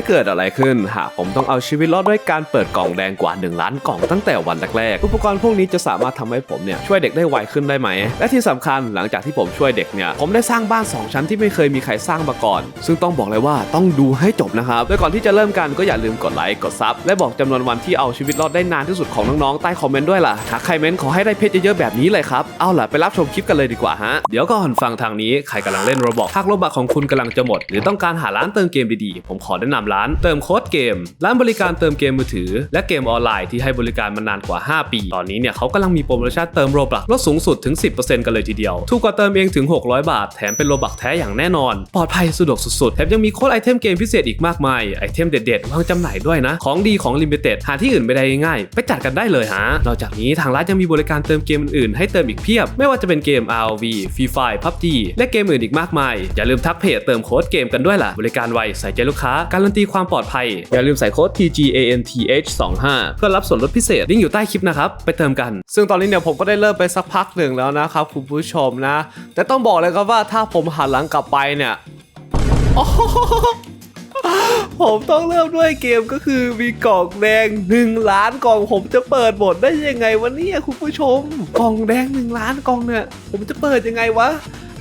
จะเกิดอะไรขึ้น หากผมต้องเอาชีวิตรอดด้วยการเปิดกล่องแดงกว่า 1 ล้านกล่องตั้งแต่วันแรกๆอุปกรณ์พวกนี้จะสามารถทำให้ผมเนี่ยช่วยเด็กได้ไวขึ้นได้ไหม และที่สำคัญหลังจากที่ผมช่วยเด็กเนี่ยผมได้สร้างบ้าน 2 ชั้นที่ไม่เคยมีใครสร้างมาก่อน ซึ่งต้องบอกเลยว่าต้องดูให้จบนะครับโดยก่อนที่จะเริ่มกันก็อย่าลืมกดไลค์กดซับและบอกจำนวนวันที่เอาชีวิตรอดได้นานที่สุดของน้องๆใต้คอมเมนต์ด้วยล่ะหากใครเม้นขอให้ได้เพชรเยอะๆแบบนี้เลยครับเอาล่ะไปรับชมคลิปกันเลยดีกว่าฮะเดี๋ยวก่อนฟังทางนี้ใครกำลังเล่นโรบอกหากโรบอกของคุณกำลังจะหมด หรือต้องการหาร้านเติมเกมดีๆผมขอแนะนร้าน เติมโค้ดเกม ร้านบริการเติมเกมมือถือ และเกมออนไลน์ที่ให้บริการมานานกว่า 5 ปี ตอนนี้เนี่ยเขากำลังมีโปรโมชั่นเติมโรบักลดสูงสุดถึง 10%กันเลยทีเดียว ถูกกว่าเติมเองถึง 600 บาท แถมเป็นโรบักแท้อย่างแน่นอน ปลอดภัยสะดวกสุดๆ แถมยังมีโค้ดไอเทมเกมพิเศษอีกมากมาย ไอเทมเด็ดๆวางจำหน่ายด้วยนะ ของดีของลิมิเต็ดหาที่อื่นไม่ได้ง่ายไปจัดกันได้เลยฮะ นอกจากนี้ทางร้านยังมีบริการเติมเกมอื่นๆ ให้เติมอีกเพียบ ไม่ว่าจะเป็นเกม RV Free Fire PUBG และเกมอื่นอีกมากมาย อย่าลืมทักเพจเติมโค้ดเกมกันด้วยล่ะ บริการไวใส่ใจลูกค้า การันตีีความปลอดภัย อย่าลืมใส่โค้ด TGANTH 25 เพื่อรับส่วนลดพิเศษลิงก์อยู่ใต้คลิปนะครับไปเติมกัน ซึ่งตอนนี้เนี่ยผมก็ได้เริ่มไปสักพักหนึ่งแล้วนะครับคุณผู้ชมนะ แต่ต้องบอกเลยครับว่าถ้าผมหันหลังกลับไปเนี่ยผมต้องเริ่มด้วยเกมก็คือมีกล่องแดง 1 ล้านกล่องผมจะเปิดหมดได้ยังไงวะเนี่ยคุณผู้ชม กล่องแดง 1 ล้านกล่องเนี่ย ผมจะเปิดยังไงวะ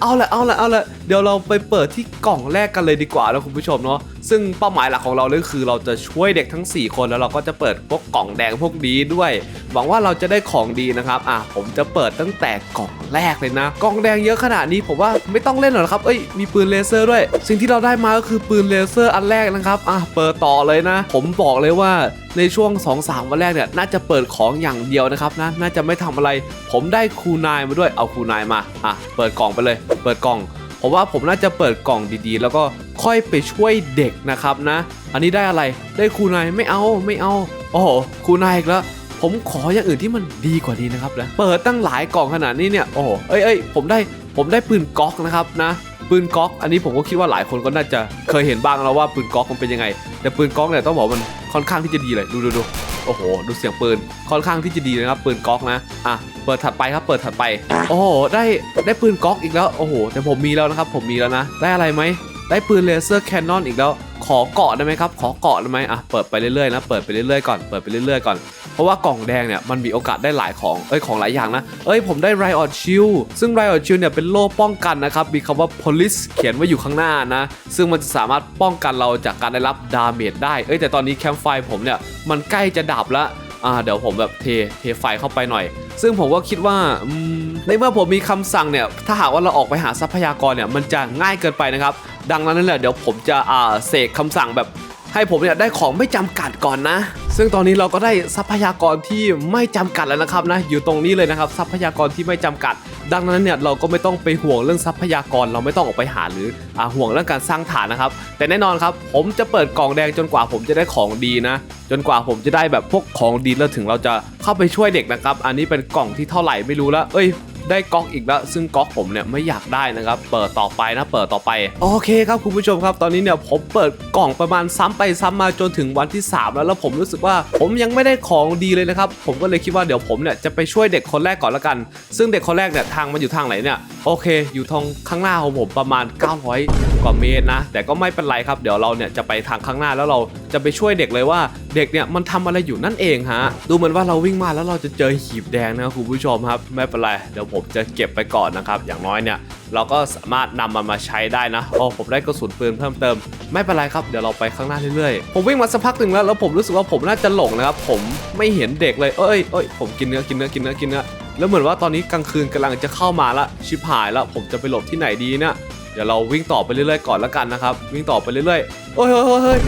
เอาละเอาละเอาละเดี๋ยวเราไปเปิดที่กล่องแรกกันเลยดีกว่านะคุณผู้ชมเนาะ ซึ่งเป้าหมายหลักของเราเลยคือเราจะช่วยเด็กทั้ง 4 คนแล้วเราก็จะเปิดพวกกล่องแดงพวกนี้ด้วย หวังว่าเราจะได้ของดีนะครับอะผมจะเปิดตั้งแต่กล่องแรกเลยนะ กล่องแดงเยอะขนาดนี้ผมว่าไม่ต้องเล่นหรอกครับเอ้ยมีปืนเลเซอร์ด้วย สิ่งที่เราได้มาก็คือปืนเลเซอร์อันแรกนะครับอะเปิดต่อเลยนะ ผมบอกเลยว่าในช่วง 2-3 วันแรกเนี่ยน่าจะเปิดของอย่างเดียวนะครับนะน่าจะไม่ทำอะไร ผมได้คูนายมาด้วยเอาคูนายมาอะเปิดกล่องไปเลย เปิดกล่องผมว่าผมน่าจะเปิดกล่องดีๆ แล้วก็ ค่อยไปช่วยเด็กนะครับนะ อันนี้ได้อะไรได้ครูนายไม่เอาไม่เอาโอ้โหคูนายอีกแล้วผมขออย่างอื่นที่มันดีกว่านี้นะครับนะเปิดตั้งหลายกล่องขนาดนี้เนี่ยโอ้โหเอ้ยเอ้ยผมได้ผมได้ปืนก๊อกนะครับนะปืนก๊อก อันนี้ผมก็คิดว่าหลายคนก็น่าจะเคยเห็นบ้างแล้วว่าปืนก๊อกมันเป็นยังไง แต่ปืนก๊อกเนี่ยต้องบอกมันค่อนข้างที่จะดีเลยดูดูดูโอ้โห ดูเสียงปืนค่อนข้างที่จะดีนะครับปืนก๊อกนะอะเปิดถัดไปครับเปิดถัดไป โอ้โหได้ได้ปืนก๊อกอีกแล้วโอ้โหแต่ผมมีแล้วนะครับผมมีแล้วนะได้อะไรไหม ได้ปืนเลเซอร์แคนนอนอีกแล้ว ขอเกาะได้ไหมครับ ขอเกาะได้ไหมอะ เปิดไปเรื่อยๆนะ เปิดไปเรื่อยๆก่อน เปิดไปเรื่อยๆก่อน เพราะว่ากล่องแดงเนี่ย มันมีโอกาสได้หลายของ เอ้ย ของหลายอย่างนะ เอ้ย ผมได้ Riot Shield ซึ่ง Riot Shield เนี่ย เป็นโล่ป้องกันนะครับ มีคำว่า Police เขียนไว้อยู่ข้างหน้านะ ซึ่งมันจะสามารถป้องกันเราจากการได้รับดาเมจได้ เอ้ย แต่ตอนนี้แคมป์ไฟผมเนี่ย มันใกล้จะดับล้วอ่า เดี๋ยวผมแบบเท เทไฟเข้าไปหน่อยซึ่งผมก็คิดว่าอืมในเมื่อผมมีคำสั่งเนี่ย ถ้าหากว่าเราออกไปหาทรัพยากรเนี่ย มันจะง่ายเกินไปนะครับ ดังนั้นนั่นแหละเดี๋ยวผมจะอ่าเสกคำสั่งแบบให้ผมเนี่ยได้ของไม่จำกัดก่อนนะ ซึ่งตอนนี้เราก็ได้ทรัพยากรที่ไม่จำกัดแล้วนะครับนะ อยู่ตรงนี้เลยนะครับ ทรัพยากรที่ไม่จำกัด ดังนั้นเนี่ยเราก็ไม่ต้องไปห่วงเรื่องทรัพยากรเราไม่ต้องออกไปหาหรืออ่าห่วงเรื่องการสร้างฐานนะครับ แต่แน่นอนครับ ผมจะเปิดกล่องแดงจนกว่าผมจะได้ของดีนะ จนกว่าผมจะได้แบบพวกของดีแล้วถึงเราจะเข้าไปช่วยเด็กนะครับ อันนี้เป็นกล่องที่เท่าไหร่ไม่รู้แล้วเอ้ย ได้ก๊อกอีกแล้ว ซึ่งก๊อกผมเนี่ยไม่อยากได้นะครับ เปิดต่อไปนะ เปิดต่อไป โอเคครับคุณผู้ชมครับ ตอนนี้เนี่ยผมเปิดกล่องประมาณซ้ำไปซ้ำมาจนถึงวันที่ 3 แล้ว แล้วผมรู้สึกว่าผมยังไม่ได้ของดีเลยนะครับ ผมก็เลยคิดว่าเดี๋ยวผมเนี่ยจะไปช่วยเด็กคนแรกก่อนละกัน ซึ่งเด็กคนแรกเนี่ยทางมันอยู่ทางไหนเนี่ย โอเค อยู่ทางข้างหน้าของผมประมาณ 900 ว่าเมตรนะ แต่ก็ไม่เป็นไรครับ เดี๋ยวเราเนี่ยจะไปทางข้างหน้าแล้วเราจะไปช่วยเด็กเลยว่าเด็กเนี่ยมันทำอะไรอยู่นั่นเองฮะ ดูเหมือนว่าเราวิ่งมาแล้วเราจะเจอหีบแดงนะครับคุณผู้ชมครับ ไม่เป็นไร เดี๋ยวผมจะเก็บไปก่อนนะครับ อย่างน้อยเนี่ยเราก็สามารถนำมันมาใช้ได้นะโอ้ผมได้กระสุนปืนเพิ่มเติม ไม่เป็นไรครับ เดี๋ยวเราไปข้างหน้าเรื่อยๆ ผมวิ่งมาสักพักหนึ่งแล้ว แล้วผมรู้สึกว่าผมน่าจะหลงนะครับ ผมไม่เห็นเด็กเลย เอ้ยเอ้ยผมกินเนื้อ กินเนื้อ กินเนื้อ กินเนื้อ แล้วเหมือนว่าตอนนี้กลางคืนกำลังจะเข้ามาละ ชิบหายแล้วผมจะไปหลบที่ไหนดีเนี่ย ดี๋ยวเราวิ่งต่อไปเรื่อยๆก่อนละกันนะครับ วิ่งต่อไปเรื่อยๆเฮ้ยเฮ้ยเฮ้ย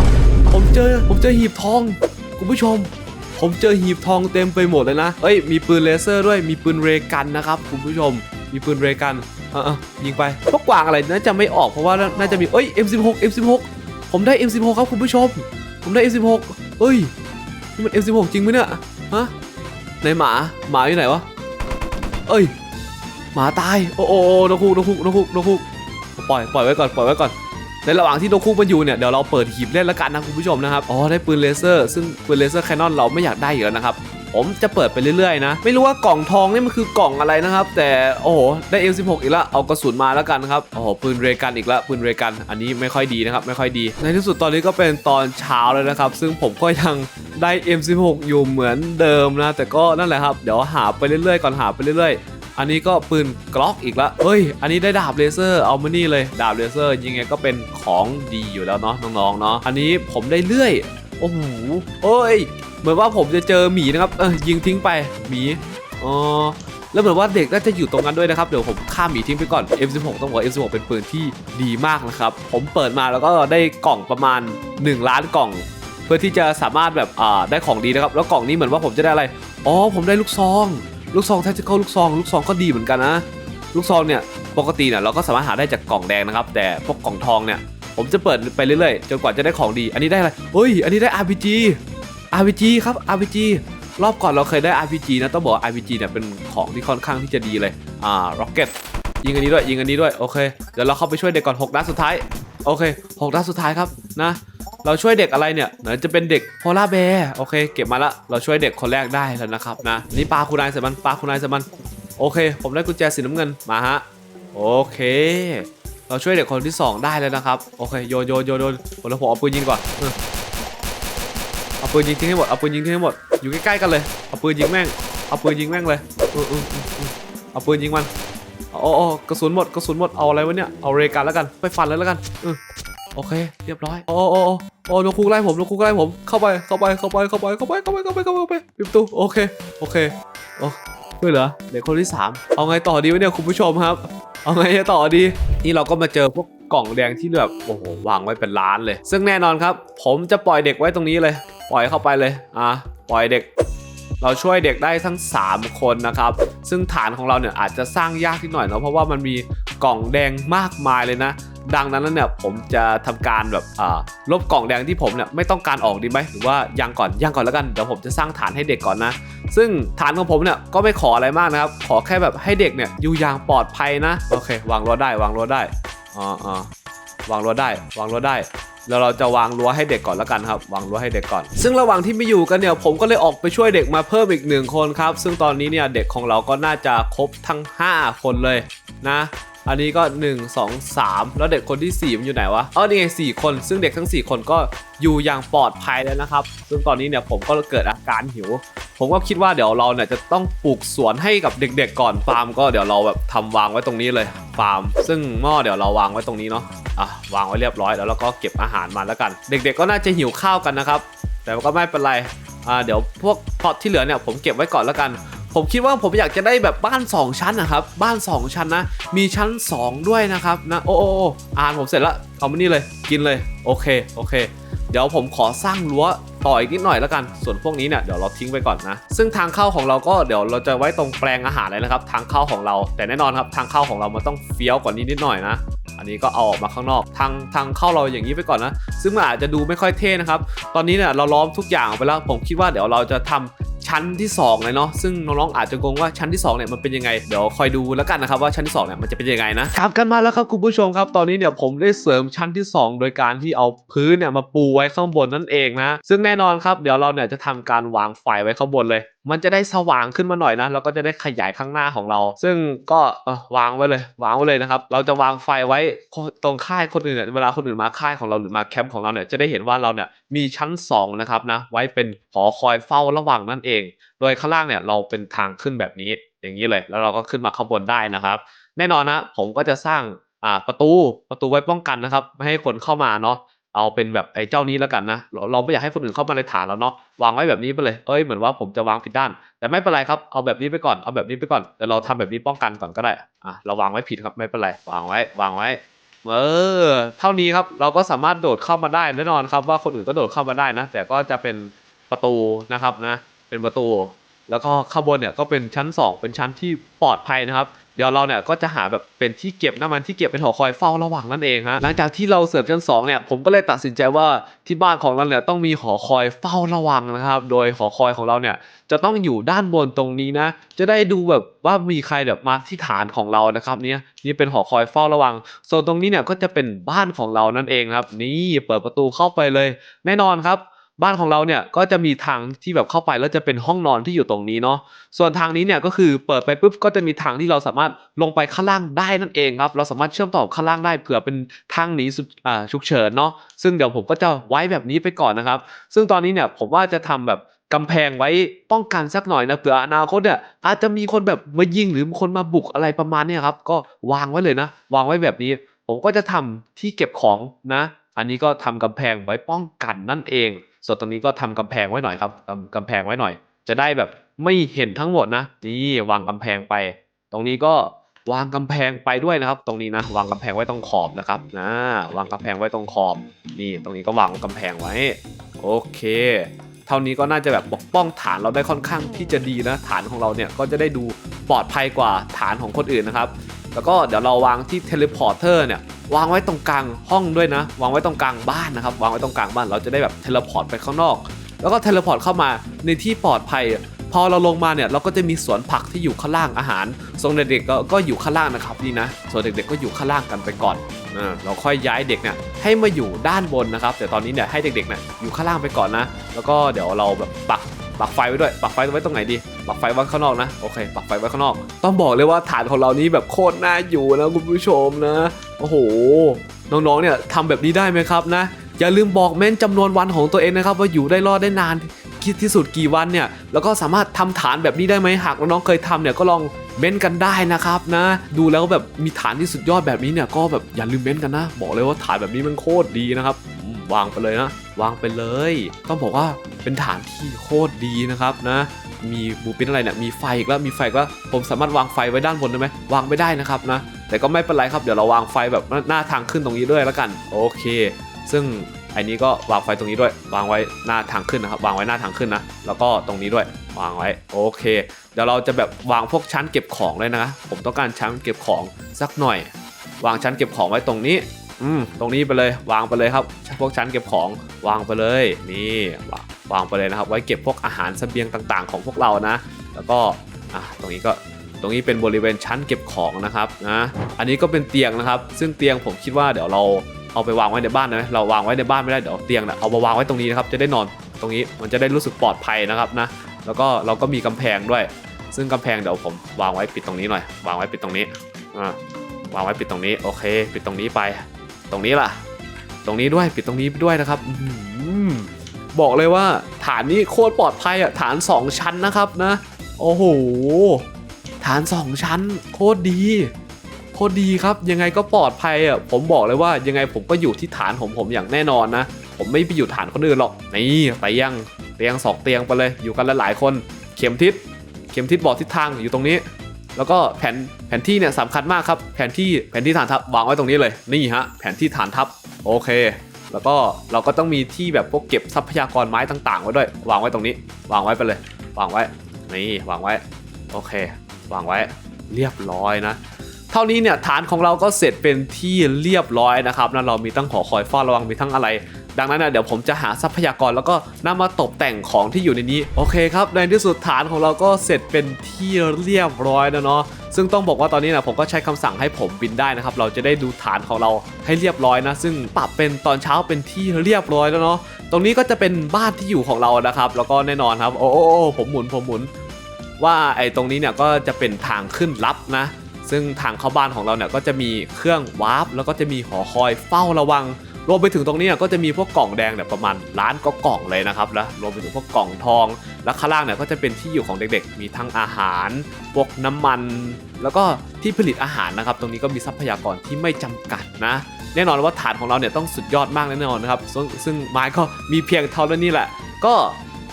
ผมเจอผมเจอหีบทองคุณผู้ชม ผมเจอหีบทองเต็มไปหมดเลยนะเอ้ยมีปืนเลเซอร์ด้วยมีปืนเรกันนะครับคุณผู้ชม มีปืนเรกันเอะยิงไปพวกกวางอะไรน่าจะไม่ออกเพราะว่าน่าจะมีเอ้ย M16 M16 ผมได้ M16 ครับคุณผู้ชม ผมได้ M16 เอ้ยนี่มัน M16 จริงไหมเนี่ยฮะไหนหมาหมาอยู่ไหนวะเอ้ยหมาตายโอ้โอ้โอ้นกคูกนกคูกนกคูกนกคูก ปล่อยปล่อยไว้ก่อนปล่อยไว้ก่อนในระหว่างที่นกคูกมันอยู่เนี่ยเดี๋ยวเราเปิดหีบเล่นละกันนะคุณผู้ชมนะครับอ๋อได้ปืนเลเซอร์ซึ่งปืนเลเซอร์แคนนอนเราไม่อยากได้อยู่แล้วนะครับผมจะเปิดไปเรื่อยๆนะ ไม่รู้ว่ากล่องทองนี่มันคือกล่องอะไรนะครับ แต่โอ้โหได้ M16 อีกแล้วเอากระสุนมาแล้วกันครับโอ้โหปืนเรกันอีกแล้วปืนเรกัน อันนี้ไม่ค่อยดีนะครับไม่ค่อยดี ในที่สุดตอนนี้ก็เป็นตอนเช้าแล้วนะครับ ซึ่งผมก็ยังได้ M16 อยู่เหมือนเดิมนะ แต่ก็นั่นแหละครับเดี๋ยวหาไปเรื่อยๆก่อนหาไปเรื่อยๆ อันนี้ก็ปืนกล็อกอีกล้วเฮ้ย อันนี้ได้ดาบเลเซอร์เอามานี่เลย ดาบเลเซอร์ยิงไงก็เป็นของดีอยู่แล้วเนาะน้องๆเนาะ อันนี้ผมได้เลื่อย โอ้โหเอ้ย เหมือนว่าผมจะเจอหมีนะครับ เออยิงทิ้งไป หมี อ๋อแล้วเหมือนว่าเด็กน่าจะอยู่ตรงนั้นด้วยนะครับ เดี๋ยวผมฆ่าหมีทิ้งไปก่อน M16 ต้องบอก M16 เป็นปืนที่ดีมากนะครับ ผมเปิดมาแล้วก็ได้กล่องประมาณ 1 ล้านกล่อง เพื่อที่จะสามารถแบบอ่าได้ของดีนะครับ แล้วกล่องนี้เหมือนว่าผมจะได้อะไร อ๋อ ผมได้ลูกซอง ลูกซองแทคติคอลลูกซองลูกซองก็ดีเหมือนกันนะ ลูกซองเนี่ยปกติเนี่ยเราก็สามารถหาได้จากกล่องแดงนะครับ แต่พวกกล่องทองเนี่ย ผมจะเปิดไปเรื่อยๆจนกว่าจะได้ของดี อันนี้ได้อะไรเฮ้ย อันนี้ได้ RPG RPG ครับ RPG รอบก่อนเราเคยได้ RPG นะต้องบอกว่า RPG เนี่ยเป็นของที่ค่อนข้างที่จะดีเลยอ่า Rocket ยิงอันนี้ด้วยยิงอันนี้ด้วยโอเคเดี๋ยวเราเข้าไปช่วยเด็กก่อน6นัดสุดท้ายโอเค6นัดสุดท้ายครับนะ เราช่วยเด็กอะไรเนี่ยเหมือนจะเป็นเด็กโพลาร์แบร์โอเค เก็บมาละเราช่วยเด็กคนแรกได้แล้วนะครับนะนี่ปลาคุณนายใส่มันปลาคุณนายใส่มันโอเค ผมได้กุญแจสีน้ำเงินมาฮะโอเค เราช่วยเด็กคนที่ 2 ได้แล้วนะครับโอเคโยนโยนโยนโยนผมแล้วผมเอาปืนยิงก่อนเอาปืนยิงทิ้งให้หมดเอาปืนยิงทิ้งให้หมดอยู่ใกล้ๆกันเลยเอาปืนยิงแม่งเอาปืนยิงแม่งเลยเอาปืนยิงมันโอ้โอกระสุนหมดกระสุนหมดเอาอะไรวะเนี่ยเอาเรกันแล้วกันไปฟันเลยแล้วกันโอเค เรียบร้อยโอ้โอ้ โอ้โอ้นกคุกไล่ผมนกคุกไล่ผมเข้าไปเข้าไปเข้าไปเข้าไปเข้าไปเข้าไปเข้าไปเข้าไปเข้าไปปิดประตูโอเคโอเคโอ้ช่วยเหลือเด็กคนที่สามเอาไงต่อดีวะเนี่ยคุณผู้ชมครับ เอาไงต่อดี นี่เราก็มาเจอพวกกล่องแดงที่แบบโอ้โหวางไว้เป็นล้านเลย ซึ่งแน่นอนครับ ผมจะปล่อยเด็กไว้ตรงนี้เลย ปล่อยเข้าไปเลยอะปล่อยเด็ก เราช่วยเด็กได้ทั้ง 3 คนนะครับ ซึ่งฐานของเราเนี่ยอาจจะสร้างยากที่หน่อยเนาะเพราะว่ามันมีกล่องแดงมากมายเลยนะ ดังนั้นแล้วเนี่ยผมจะทำการแบบลบกล่องแดงที่ผมเนี่ยไม่ต้องการออกดีไหมหรือว่ายังก่อนยังก่อนแล้วกันเดี๋ยวผมจะสร้างฐานให้เด็กก่อนนะ ซึ่งฐานของผมเนี่ยก็ไม่ขออะไรมากนะครับ ขอแค่แบบให้เด็กเนี่ยอยู่อย่างปลอดภัยนะโอเค วางรั้วได้วางรั้วได้อ๋ออวางรั้วได้ วางรั้วได้แล้วเราจะวางรั้วให้เด็กก่อนแล้วกันครับ วางรั้วให้เด็กก่อน ซึ่งระหว่างที่ไม่อยู่กันเนี่ยผมก็เลยออกไปช่วยเด็กมาเพิ่มอีกหนึ่งคนครับ ซึ่งตอนนี้เนี่ยเด็กของเราก็น่าจะครบทั้ง 5 คนเลยนะ อันนี้ก็ 1 2 3 แล้วเด็กคนที่ 4 มันอยู่ไหนวะอ๋อนี่ไง4คน ซึ่งเด็กทั้ง 4 คนก็อยู่อย่างปลอดภัยแล้วนะครับ ซึ่งตอนนี้เนี่ยผมก็เกิดอาการหิว ผมก็คิดว่าเดี๋ยวเราเนี่ยจะต้องปลูกสวนให้กับเด็ก ๆ ก่อนฟาร์มก็เดี๋ยวเราแบบทำวางไว้ตรงนี้เลยฟาร์ม ซึ่งหม้อเดี๋ยวเราวางไว้ตรงนี้เนาะอะวางไว้เรียบร้อยแล้วเราก็เก็บอาหารมาแล้วกัน เด็ก ๆ ก็น่าจะหิวข้าวกันนะครับ แต่ก็ไม่เป็นไรอ่าเดี๋ยวพวกพอตที่เหลือเนี่ยผมเก็บไว้ก่อนแล้วกัน ผมคิดว่าผมอยากจะได้แบบบ้าน 2 ชั้นนะครับ บ้าน 2 ชั้นนะ มีชั้น 2 ด้วยนะครับนะโอ้โอ้อ้อ่านผมเสร็จแล้วเอามานี่เลยกินเลยโอเคโอเค เดี๋ยวผมขอสร้างรั้วต่ออีกนิดหน่อยแล้วกัน ส่วนพวกนี้เนี่ยเดี๋ยวเราทิ้งไปก่อนนะ ซึ่งทางเข้าของเราก็เดี๋ยวเราจะไว้ตรงแปลงอาหารเลยนะครับ ทางเข้าของเรา แต่แน่นอนครับทางเข้าของเรามันต้องเฟี้ยวกว่านี้นิดหน่อยนะ อันนี้ก็เอาออกมาข้างนอก ทางทางเข้าเราอย่างนี้ไปก่อนนะ ซึ่งมันอาจจะดูไม่ค่อยเท่นะครับ ตอนนี้เนี่ยเราล้อมทุกอย่างไปแล้ว ผมคิดว่าเดี๋ยวเราจะทำ ชั้นที่สองเลยเนาะซึ่งน้องๆอาจจะงงว่าชั้นที่สองเนี่ยมันเป็นยังไงเดี๋ยวคอยดูแล้วกันนะครับว่าชั้นที่สองเนี่ยมันจะเป็นยังไงนะกลับกันมาแล้วครับคุณผู้ชมครับ ตอนนี้เนี่ยผมได้เสริมชั้นที่สองโดยการที่เอาพื้นเนี่ยมาปูไว้ข้างบนนั่นเองนะซึ่งแน่นอนครับเดี๋ยวเราเนี่ยจะทำการวางไฟไว้ข้างบนเลย มันจะได้สว่างขึ้นมาหน่อยนะแล้วก็จะได้ขยายข้างหน้าของเรา ซึ่งก็วางไว้เลยวางไว้เลยนะครับ เราจะวางไฟไว้ตรงค่ายคนอื่นเนี่ยเวลาคนอื่นมาค่ายของเราหรือมาแคมป์ของเราเนี่ยจะได้เห็นว่าเราเนี่ยมีชั้นสองนะครับนะไว้เป็นหอคอยเฝ้าระวังนั่นเอง โดยข้างล่างเนี่ยเราเป็นทางขึ้นแบบนี้อย่างนี้เลยแล้วเราก็ขึ้นมาข้างบนได้นะครับ แน่นอนนะผมก็จะสร้างอ่าประตูประตูไว้ป้องกันนะครับ ไม่ให้คนเข้ามาเนาะ เอาเป็นแบบไอ้เจ้านี้แล้วกันนะเราเราไม่อยากให้คนอื่นเข้ามาในฐานเราเนาะวางไว้แบบนี้ไปเลยเอ้ยเหมือนว่าผมจะวางผิดด้าน แต่ไม่เป็นไรครับเอาแบบนี้ไปก่อนเอาแบบนี้ไปก่อนเดี๋ยวเราทำแบบนี้ป้องกันก่อนก็ได้อะเราวางไว้ผิดครับไม่เป็นไรวางไว้ วางไว้เออเท่านี้ครับเราก็สามารถโดดเข้ามาได้แน่นอนครับว่าคนอื่นก็โดดเข้ามาได้นะ แต่ก็จะเป็นประตูนะครับนะเป็นประตู แล้วก็ข้างบนเนี่ยก็เป็นชั้น 2 เป็นชั้นที่ปลอดภัยนะครับ เดี๋ยวเราเนี่ยก็จะหาแบบเป็นที่เก็บน้ำมันที่เก็บเป็นหอคอยเฝ้าระวังนั่นเองฮะหลังจากที่เราเสริมชั้น2เนี่ยผมก็เลยตัดสินใจว่าที่บ้านของเราเนี่ยต้องมีหอคอยเฝ้าระวังนะครับ โดยหอคอยของเราเนี่ยจะต้องอยู่ด้านบนตรงนี้นะ จะได้ดูแบบว่ามีใครแบบมาที่ฐานของเรานะครับเนี่ยนี่เป็นหอคอยเฝ้าระวังส่วนตรงนี้เนี่ยก็จะเป็นบ้านของเรานั่นเองครับ นี่เปิดประตูเข้าไปเลย แน่นอนครับ บ้านของเราเนี่ยก็จะมีทางที่แบบเข้าไปแล้วจะเป็นห้องนอนที่อยู่ตรงนี้เนาะส่วนทางนี้เนี่ยก็คือเปิดไปปุ๊บก็จะมีทางที่เราสามารถลงไปข้างล่างได้นั่นเองครับ เราสามารถเชื่อมต่อข้างล่างได้เผื่อเป็นทางหนีสุดอ่าฉุกเฉินเนาะซึ่งเดี๋ยวผมก็จะไว้แบบนี้ไปก่อนนะครับ ซึ่งตอนนี้เนี่ยผมว่าจะทำแบบกำแพงไว้ป้องกันสักหน่อยนะเผื่ออนาคตเนี่ยอาจจะมีคนแบบมายิงหรือคนมาบุกอะไรประมาณเนี้ยครับก็วางไว้เลยนะ วางไว้แบบนี้ ผมก็จะทำที่เก็บของนะ อันนี้ก็ทำกำแพงไว้ป้องกันนั่นเอง ส่วนตรงนี้ก็ทำกำแพงไว้หน่อยครับทำกำแพงไว้หน่อย จะได้แบบไม่เห็นทั้งหมดนะนี่วางกำแพงไป ตรงนี้ก็วางกำแพงไปด้วยนะครับ ตรงนี้นะ วางกำแพงไว้ตรงขอบนะครับนะวางกำแพงไว้ตรงขอบ นี่ตรงนี้ก็วางกำแพงไว้ โอเคเท่านี้ก็น่าจะแบบปกป้องฐานเราได้ค่อนข้างที่จะดีนะ ฐานของเราเนี่ยก็จะได้ดูปลอดภัยกว่าฐานของคนอื่นนะครับ แล้วก็เดี๋ยวเราวางที่เทเลพอร์เตอร์เนี่ยวางไว้ตรงกลางห้องด้วยนะ วางไว้ตรงกลางบ้านนะครับ วางไว้ตรงกลางบ้านเราจะได้แบบเทเลพอร์ตไปข้างนอก แล้วก็เทเลพอร์ตเข้ามาในที่ปลอดภัย พอเราลงมาเนี่ยเราก็จะมีสวนผักที่อยู่ข้างล่างอาหารส่วนเด็กๆก็ก็อยู่ข้างล่างนะครับนี่นะส่วนเด็กๆก็อยู่ข้างล่างกันไปก่อนเราค่อยย้ายเด็กเนี่ยให้มาอยู่ด้านบนนะครับ แต่ตอนนี้เนี่ยให้เด็กๆเนี่ยอยู่ข้างล่างไปก่อนนะ แล้วก็เดี๋ยวเราแบบปัก ปักไฟไว้ด้วยปักไฟไว้ตรงไหนดีปักไฟไว้ข้างนอกนะโอเคปักไฟไว้ข้างนอก ต้องบอกเลยว่าฐานของเรานี้แบบโคตรน่าอยู่นะคุณผู้ชมนะโอ้โหน้องๆเนี่ยทำแบบนี้ได้ไหมครับนะอย่าลืมบอกเม้นจำนวนวันของตัวเองนะครับ ว่าอยู่ได้รอดได้นานคิดที่สุดกี่วันเนี่ยแล้วก็สามารถทำฐานแบบนี้ได้ไหมหากน้องๆเคยทำเนี่ยก็ลองเม้นกันได้นะครับนะ ดูแล้วแบบมีฐานที่สุดยอดแบบนี้เนี่ยก็แบบอย่าลืมเม้นกันนะ บอกเลยว่าฐานแบบนี้มันโคตรดีนะครับวางไปเลยนะ วางไปเลย ต้องบอกว่าเป็นฐานที่โคตรดีนะครับนะมีบูปินอะไรเนี่ยมีไฟอีกแล้วมีไฟกแล้วผมสามารถวางไฟไว้ด้านบนได้ไหมวางไม่ได้นะครับนะแต่ก็ไม่เป็นไรครับเดี๋ยวเราวางไฟแบบหน้าทางขึ้นตรงนี้ด้วยแล้วกันโอเค ซึ่งอันนี้ก็วางไฟตรงนี้ด้วย วางไว้หน้าทางขึ้นนะครับวางไว้หน้าทางขึ้นนะแล้วก็ตรงนี้ด้วยวางไว้โอเค เดี๋ยวเราจะแบบวางพวกชั้นเก็บของเลยนะ ผมต้องการชั้นเก็บของสักหน่อย วางชั้นเก็บของไว้ตรงนี้ อืมตรงนี้ไปเลยวางไปเลยครับ พวกชั้นเก็บของวางไปเลย นี่วางไปเลยนะครับ ไว้เก็บพวกอาหารเสบียงต่างๆ ของพวกเรานะ แล้วก็อะตรงนี้ก็ตรงนี้เป็นบริเวณชั้นเก็บของนะครับนะอันนี้ก็เป็นเตียงนะครับ ซึ่งเตียงผมคิดว่าเดี๋ยวเราเอาไปวางไว้ในบ้านนะเราวางไว้ในบ้านไม่ได้เดี๋ยวเตียงเนี่ยเอามาวางไว้ตรงนี้นะครับจะได้นอนตรงนี้มันจะได้รู้สึกปลอดภัยนะครับนะแล้วก็เราก็มีกำแพงด้วย ซึ่งกำแพงเดี๋ยวผมวางไว้ปิดตรงนี้หน่อย วางไว้ปิดตรงนี้อ่าวางไว้ปิดตรงนี้โอเค ปิดตรงนี้ไป ตรงนี้ล่ะ ตรงนี้ด้วยปิดตรงนี้ด้วยนะครับอบอกเลยว่าฐานนี้โคตรปลอดภัยอะฐาน 2 ชั้นนะครับนะ โอ้โห ฐาน 2 ชั้น โคตรดีโคตรดีครับ ยังไงก็ปลอดภัยอะผมบอกเลยว่ายังไงผมก็อยู่ที่ฐานของผมอย่างแน่นอนนะ ผมไม่ไปอยู่ฐานคนอื่นหรอกนี่เตียงเตียงสองเตียงไปเลยอยู่กันหลายๆคน เข็มทิศเข็มทิศบอกทิศทางอยู่ตรงนี้ แล้วก็แผนแผนที่เนี่ยสำคัญมากครับแผนที่แผนที่ฐานทัพวางไว้ตรงนี้เลยนี่ฮะแผนที่ฐานทัพโอเค แล้วก็เราก็ต้องมีที่แบบพวกเก็บทรัพยากรไม้ต่างๆไว้ด้วย วางไว้ตรงนี้ วางไว้ไปเลย วางไว้นี่วางไว้โอเค วางไว้เรียบร้อยนะ เท่านี้เนี่ยฐานของเราก็เสร็จเป็นที่เรียบร้อยนะครับนะเรามีตั้งหอคอยเฝ้าระวังมีทั้งอะไร ดังนั้นนะเดี๋ยวผมจะหาทรัพยากรแล้วก็นำมาตกแต่งของที่อยู่ในนี้ โอเคครับ ในที่สุดฐานของเราก็เสร็จเป็นที่เรียบร้อยแล้วเนาะซึ่งต้องบอกว่าตอนนี้นะผมก็ใช้คำสั่งให้ผมบินได้นะครับ เราจะได้ดูฐานของเราให้เรียบร้อยนะ ซึ่งปรับเป็นตอนเช้าเป็นที่เรียบร้อยแล้วเนาะตรงนี้ก็จะเป็นบ้านที่อยู่ของเรานะครับ แล้วก็แน่นอนครับ โอ้โอ้โอ้ผมหมุนผมหมุน ว่าไอ้ตรงนี้เนี่ยก็จะเป็นทางขึ้นลับนะ ซึ่งทางเข้าบ้านของเราเนี่ยก็จะมีเครื่องวาร์ปแล้วก็จะมีหอคอยเฝ้าระวัง รวมไปถึงตรงนี้ก็จะมีพวกกล่องแดงเนี่ยประมาณล้านก็กล่องเลยนะครับแล้วรวมไปถึงพวกกล่องทอง แล้วข้างล่างเนี่ยก็จะเป็นที่อยู่ของเด็กๆ มีทั้งอาหาร พวกน้ำมัน แล้วก็ที่ผลิตอาหารนะครับ ตรงนี้ก็มีทรัพยากรที่ไม่จำกัดนะแน่นอนว่าฐานของเราเนี่ยต้องสุดยอดมากแน่นอนนะครับซึ่งซึ่งไม้ก็มีเพียงเท่านี้แหละ ก็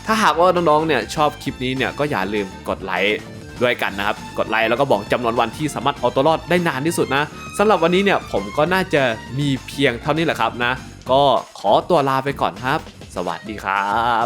ถ้าหากว่าน้องๆเนี่ยชอบคลิปนี้เนี่ยก็อย่าลืมกดไลค์ ด้วยกันนะครับ กดไลค์แล้วก็บอกจำนวนวันที่สามารถเอาตัวรอดได้นานที่สุดนะสำหรับวันนี้เนี่ยผมก็น่าจะมีเพียงเท่านี้แหละครับนะ ก็ขอตัวลาไปก่อนครับ สวัสดีครับ